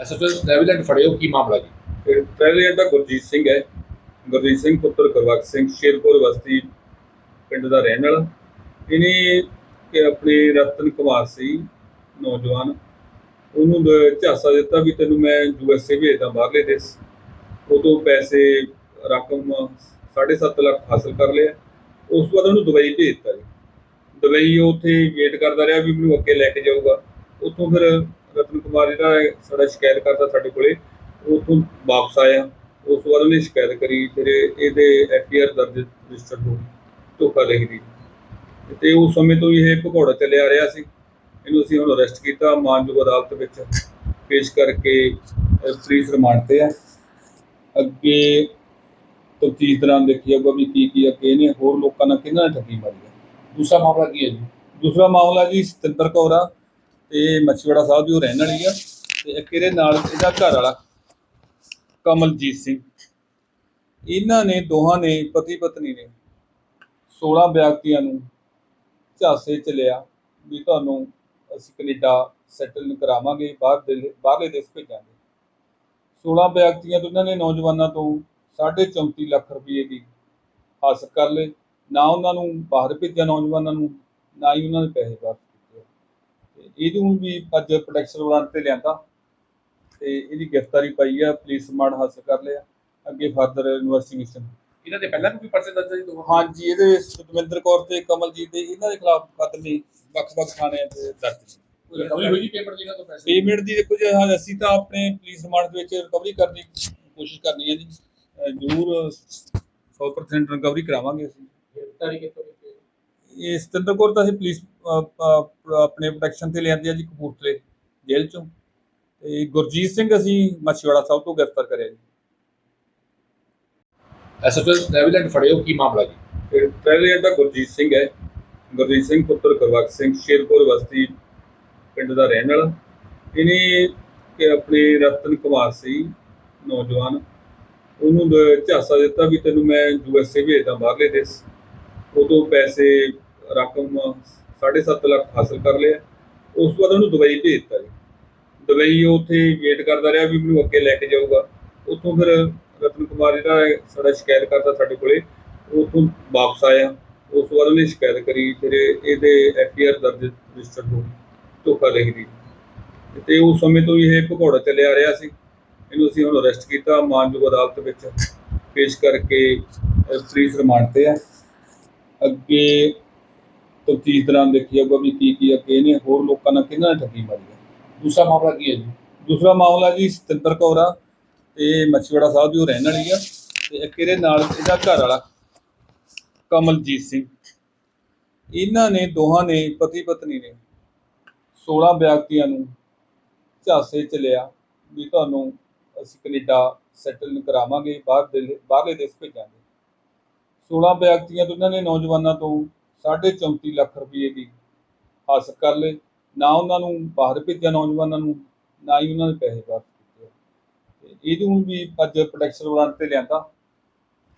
SSP ਲੈਵਲੈਂਡ ਫੜਿਓ ਕੀ ਮਾਮਲਾ ਜੀ? ਤੇ ਪਹਿਲੇ ਤਾਂ ਗੁਰਜੀਤ ਸਿੰਘ ਹੈ। ਗੁਰਜੀਤ ਸਿੰਘ ਪੁੱਤਰ ਗੁਰਬਖਸ਼ ਸਿੰਘ ਸ਼ੇਰਪੁਰ ਬਸਤੀ ਪਿੰਡ ਦਾ ਰਹਿਣ ਵਾਲਾ। ਇਹਨੇ ਕਿ ਆਪਣੇ ਰਤਨ ਕੁਮਾਰ ਸੀ, ਨੌਜਵਾਨ। ਉਹਨੂੰ ਝਾਸਾ ਦਿੱਤਾ ਵੀ ਤੈਨੂੰ ਮੈਂ ਯੂਐਸਏ ਭੇਜਦਾ ਬਾਹਰਲੇ ਦੇਸ਼। ਉਹ ਤੋਂ ਪੈਸੇ ਰਕਮ 7.5 ਲੱਖ ਹਾਸਲ ਕਰ ਲਿਆ। ਉਸ ਤੋਂ ਬਾਅਦ ਉਹਨੂੰ ਦੁਬਈ ਭੇਜ ਦਿੱਤਾ ਜੀ। ਦੁਬਈ ਉਹ ਉੱਥੇ ਵੇਟ ਕਰਦਾ ਰਿਹਾ ਵੀ ਮੈਨੂੰ ਅੱਗੇ ਲੈ ਕੇ ਜਾਊਗਾ। ਉੱਥੋਂ ਫਿਰ ਰਤਨ ਕੁਮਾਰ ਜਿਹੜਾ ਸਾਡਾ ਸ਼ਿਕਾਇਤ ਕਰਦਾ ਸਾਡੇ ਕੋਲੇ ਉੱਥੋਂ ਵਾਪਸ ਆਇਆ। ਉਸ ਤੋਂ ਬਾਅਦ ਉਹਨੇ ਸ਼ਿਕਾਇਤ ਕਰੀ, ਫਿਰ ਇਹਦੇ ਐਫਆਈਆਰ ਦਰਜ ਰਜਿਸਟਰ ਹੋ ਧੋਖਾ ਲਿਖ ਦੀ। ਤੇ ਉਸ ਸਮੇਂ ਤੋਂ ਇਹ ਭਗੌੜਾ ਚੱਲਿਆ ਰਿਹਾ ਸੀ। ਇਹਨੂੰ ਅਸੀਂ ਹੁਣ ਅਰੈਸਟ ਕੀਤਾ, ਮਾਨਯੋਗ ਅਦਾਲਤ ਵਿੱਚ ਪੇਸ਼ ਕਰਕੇ ਪੁਲਿਸ ਰਿਮਾਂਡ ਤੇ ਹੈ ਅੱਗੇ ਤਫਤੀਸ਼ ਦੌਰਾਨ ਦੇਖੀ ਜਾਊਗਾ ਵੀ ਕੀ ਕੀ ਅੱਗੇ ਇਹਨੇ ਹੋਰ ਲੋਕਾਂ ਨਾਲ ਕਿਹਨਾਂ ਨੇ ਠੱਗੀ ਮਾਰੀ ਹੈ ਦੂਸਰਾ ਮਾਮਲਾ ਕੀ ਹੈ ਜੀ? ਦੂਸਰਾ ਮਾਮਲਾ ਜੀ ਸਤਿੰਦਰ ਕੌਰ ਆ। ਤੇ ਮੱਛੀਵਾੜਾ ਸਾਹਿਬ ਦੀ ਉਹ ਰਹਿਣ ਵਾਲੀ ਆ। ਤੇ ਇੱਕ ਇਹਦੇ ਨਾਲ ਇਹਦਾ ਘਰ ਵਾਲਾ, ਕਮਲਜੀਤ ਸਿੰਘ। ਇਹਨਾਂ ਨੇ ਦੋਹਾਂ ਨੇ ਪਤੀ ਪਤਨੀ ਨੇ 16 ਵਿਅਕਤੀਆਂ ਨੂੰ ਝਾਸੇ ਚ ਲਿਆ ਵੀ ਤੁਹਾਨੂੰ ਅਸੀਂ ਕੈਨੇਡਾ ਸੈਟਲ ਕਰਾਵਾਂਗੇ ਬਾਹਰ ਦੇ, ਬਾਹਰਲੇ ਦੇਸ਼ ਭੇਜਾਂਗੇ। 16 ਵਿਅਕਤੀਆਂ ਤੋਂ ਇਹਨਾਂ ਨੇ ਨੌਜਵਾਨਾਂ ਤੋਂ 34 ਲੱਖ ਰੁਪਏ ਦੀ ਹਾਸਲ ਕਰ ਲਏ। ਨਾ ਉਹਨਾਂ ਨੂੰ ਬਾਹਰ ਭੇਜਿਆ ਨੌਜਵਾਨਾਂ ਨੂੰ, ਨਾ ਹੀ ਉਹਨਾਂ ਦੇ ਪੈਸੇ ਵਾਪਸ। ਇਹਨੂੰ ਵੀ ਅੱਜ ਪ੍ਰੋਟੈਕਸ਼ਨ ਵਾਰੰਟ ਤੇ ਲਿਆਂਦਾ। ਤੇ ਇਹਦੀ ਗ੍ਰਿਫਤਾਰੀ ਪਾਈ ਆ ਪੁਲਿਸ ਰਿਮਾਂਡ ਹਾਸਲ ਕਰ ਲਿਆ। ਅੱਗੇ ਫਰਦਰ ਇਨਵੈਸਟੀਗੇਸ਼ਨ ਇਹਨਾਂ ਦੇ ਪਹਿਲਾਂ ਵੀ ਕੋਈ ਪਰਚੇ ਦਰਜ ਹੈ ਜੀ ਦੋਵਾਂ? ਹਾਂਜੀ ਇਹਦੇ ਸੁਖਮਿੰਦਰ ਕੌਰ ਤੇ ਕਮਲਜੀਤ ਦੇ ਇਹਨਾਂ ਦੇ ਖਿਲਾਫ ਮੁਕੱਦਮੇ ਵੱਖ-ਵੱਖ ਥਾਣਿਆਂ ਤੇ ਦਰਜ ਰਿਕਵਰੀ ਹੋਈ ਜੀ ਪੇਮੈਂਟ ਦੀ ਇਹਨਾਂ ਤੋਂ ਪੈਸੇ? ਪੇਮੈਂਟ ਦੀ ਦੇਖੋ ਜੀ ਅਸੀਂ ਤਾਂ ਆਪਣੇ ਪੁਲਿਸ ਰਿਮਾਂਡ ਦੇ ਵਿੱਚ ਰਿਕਵਰੀ ਕਰਨ ਦੀ ਕੋਸ਼ਿਸ਼ ਕਰਨੀ ਹੈ ਜੀ। ਜ਼ਰੂਰ 100% ਰਿਕਵਰੀ ਕਰਾਵਾਂਗੇ ਅਸੀਂ। ਗ੍ਰਿਫਤਾਰੀ ਕਿੱਥੋਂ? ਇਹ ਸਤਿੰਦਰ ਕੌਰ ਤਾਂ ਅਸੀਂ ਪੁਲਿਸ ਆਪਣੇ ਪ੍ਰੋਟੈਕਸ਼ਨ ਤੇ ਲਿਆਂਦੇ ਆ ਜੀ ਕਪੂਰਥਲੇ ਜੇਲ੍ਹ ਚੋਂ। ਤੇ ਗੁਰਜੀਤ ਸਿੰਘ ਅਸੀਂ ਮੱਛੀਵਾੜਾ ਸਾਹਿਬ ਤੋਂ ਗ੍ਰਿਫਤਾਰ ਕਰਿਆ ਜੀ। ਐਸਐਸਪੀ ਲੈਵਲੈਂਡ ਫੜੇ ਹੋ ਕੀ ਮਾਮਲਾ ਜੀ? ਤੇ ਪਹਿਲੇ ਤਾਂ ਗੁਰਜੀਤ ਸਿੰਘ ਹੈ। ਗੁਰਜੀਤ ਸਿੰਘ ਪੁੱਤਰ ਗੁਰਬਖਸ਼ ਸਿੰਘ ਸ਼ੇਰਪੁਰ ਬਸਤੀ ਪਿੰਡ ਦਾ ਰਹਿਣ ਵਾਲਾ। ਇਹਨੇ ਕਿ ਆਪਣੇ ਰਤਨ ਕੁਮਾਰ ਸੀ ਨੌਜਵਾਨ। ਉਹਨੂੰ ਦ- ਝਾਂਸਾ ਦਿੱਤਾ ਵੀ ਤੈਨੂੰ ਮੈਂ ਯੂਐਸਏ ਭੇਜਦਾ ਬਾਹਰਲੇ ਦੇਸ਼। ਉਹ ਤੋਂ ਪੈਸੇ ਰਕਮ 7.5 ਲੱਖ ਹਾਸਲ ਕਰ ਲਿਆ। ਉਸ ਤੋਂ ਬਾਅਦ ਉਹਨੂੰ ਦੁਬਈ ਭੇਜ ਦਿੱਤਾ ਜੀ। ਦੁਬਈ ਉਹ ਉੱਥੇ ਵੇਟ ਕਰਦਾ ਰਿਹਾ ਵੀ ਮੈਨੂੰ ਅੱਗੇ ਲੈ ਕੇ ਜਾਊਗਾ। ਉੱਥੋਂ ਫਿਰ ਰਤਨ ਕੁਮਾਰ ਜਿਹੜਾ ਸਾਡਾ ਸ਼ਿਕਾਇਤ ਕਰਦਾ ਸਾਡੇ ਕੋਲੇ ਉੱਥੋਂ ਵਾਪਸ ਆਇਆ। ਉਸ ਤੋਂ ਬਾਅਦ ਉਹਨੇ ਸ਼ਿਕਾਇਤ ਕਰੀ ਫਿਰ ਇਹ- ਇਹਦੇ ਐਫਆਈਆਰ ਦਰਜ ਰਜਿਸਟਰ ਹੋ ਗਈ ਧੋਖਾ ਲਿਖ ਦੀ ਤੇ ਉਸ ਸਮੇਂ ਤੋਂ ਹੀ ਇਹ ਭਗੌੜਾ ਚੱਲਿਆ ਰਿਹਾ ਸੀ। ਇਹਨੂੰ ਅਸੀਂ ਹੁਣ ਅਰੈਸਟ ਕੀਤਾ ਮਾਨਯੋਗ ਅਦਾਲਤ ਵਿੱਚ ਪੇਸ਼ ਕਰਕੇ ਅਹ, ਪੁਲਿਸ ਰਿਮਾਂਡ ਤੇ ਆ ਅੱਗੇ ਤਫਤੀਸ਼ ਦੌਰਾਨ ਦੇਖੀ ਜਾਊਗਾ ਵੀ ਕੀ ਕੀ ਅੱਗੇ ਇਹਨੇ ਹੋਰ ਲੋਕਾਂ ਨਾਲ ਕਿਹਨਾਂ ਨੇ ਠੱਗੀ ਮਾਰੀ ਹੈ? ਦੂਸਰਾ ਮਾਮਲਾ ਕੀ ਹੈ ਜੀ? ਦੂਸਰਾ ਮਾਮਲਾ ਜੀ ਸਤਿੰਦਰ ਕੌਰ ਆ ਤੇ ਮੱਛੀਵਾੜਾ ਸਾਹਿਬ ਦੀ ਉਹ ਰਹਿਣ ਵਾਲੀ ਆ ਤੇ ਇੱਕ ਇਹਦੇ ਨਾਲ ਇਹਦਾ ਘਰ ਵਾਲਾ ਕਮਲਜੀਤ ਸਿੰਘ। ਇਹਨਾਂ ਨੇ ਦੋਹਾਂ ਨੇ ਪਤੀ ਪਤਨੀ ਨੇ 16 ਵਿਅਕਤੀਆਂ ਨੂੰ ਝਾਂਸੇ ਚ ਲਿਆ ਵੀ ਤੁਹਾਨੂੰ ਅਸੀਂ ਕੈਨੇਡਾ ਸੈਟਲ ਕਰਾਵਾਂਗੇ ਬਾਹਰ ਦੇ ਬਾਹਰਲੇ ਦੇਸ਼ ਭੇਜਾਂਗੇ। 16 ਵਿਅਕਤੀਆਂ ਤੋਂ ਇਹਨਾਂ ਨੇ ਨੌਜਵਾਨਾਂ ਤੋਂ 34 ਲੱਖ ਰੁਪਏ ਦੀ ਹਾਸਲ ਕਰ ਲਏ। ਨਾ ਉਹਨਾਂ ਨੂੰ ਬਾਹਰ ਭੇਜਿਆ ਨੌਜਵਾਨਾਂ ਨੂੰ ਨਾ ਹੀ ਉਹਨਾਂ ਨੇ ਪੈਸੇ ਵਾਪਸ ਕੀਤੇ। ਇਹਨੂੰ ਵੀ ਅੱਜ ਪ੍ਰੋਟੈਕਸ਼ਨ ਵਾਰੰਟ ਤੇ ਲਿਆਂਦਾ।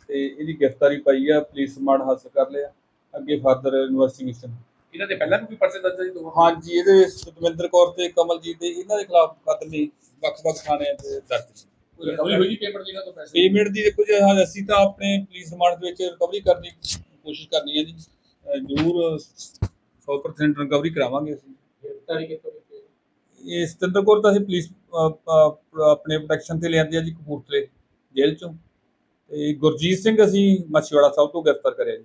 ਤੇ ਇਹਦੀ ਗ੍ਰਿਫਤਾਰੀ ਪਾਈ ਆ ਪੁਲਿਸ ਰਿਮਾਂਡ ਹਾਸਲ ਕਰ ਲਿਆ। ਅੱਗੇ ਫਰਦਰ ਇਨਵੈਸਟੀਗੇਸ਼ਨ ਇਹਨਾਂ ਦੇ ਪਹਿਲਾਂ ਵੀ ਕੋਈ ਪਰਚੇ ਦਰਜ ਜੀ ਦੋਵਾਂ ਹਾਂਜੀ ਇਹਦੇ ਸੁਖਮਿੰਦਰ ਕੌਰ ਤੇ ਕਮਲਜੀਤ ਦੇ ਇਹਨਾਂ ਦੇ ਖਿਲਾਫ ਮੁਕੱਦਮੇ ਵੱਖ-ਵੱਖ ਥਾਣਿਆਂ ਤੇ ਦਰਜ ਕੋਈ ਰਿਕਵਰੀ ਹੋਈ ਜੀ ਪੇਮੈਂਟ ਦੀ ਇਹਨਾਂ ਤੋਂ ਪੈਸੇ? ਪੇਮੈਂਟ ਦੀ ਦੇਖੋ ਜੀ ਹਾਂ ਅਸੀਂ ਤਾਂ ਆਪਣੇ ਪੁਲਿਸ ਰਿਮਾਂਡ ਦੇ ਵਿੱਚ ਰਿਕਵਰੀ ਕਰਨ ਦੀ ਕੋਸ਼ਿਸ਼ ਕਰਨੀ ਹੈ ਜੀ। ਅਹ ਜ਼ਰੂਰ 100% ਰਿਕਵਰੀ ਕਰਾਵਾਂਗੇ ਅਸੀਂ। ਗ੍ਰਿਫਤਾਰੀ ਕਿੱਥੋਂ ਕੀਤੀ ਹੈ? ਇਹ ਸਤਿੰਦਰ ਕੌਰ ਤਾਂ ਅਸੀਂ ਪੁਲਿਸ ਅਹ, ਅਹ, ਆਪਣੇ ਪ੍ਰੋਟੈਕਸ਼ਨ ਤੇ ਲਿਆਂਦੇ ਆ ਜੀ ਕਪੂਰਥਲੇ ਜੇਲ੍ਹ ਚੋਂ। ਤੇ ਗੁਰਜੀਤ ਸਿੰਘ ਅਸੀਂ ਮੱਛੀਵਾੜਾ ਸਾਹਿਬ ਤੋਂ ਗ੍ਰਿਫਤਾਰ ਕਰਿਆ ਜੀ।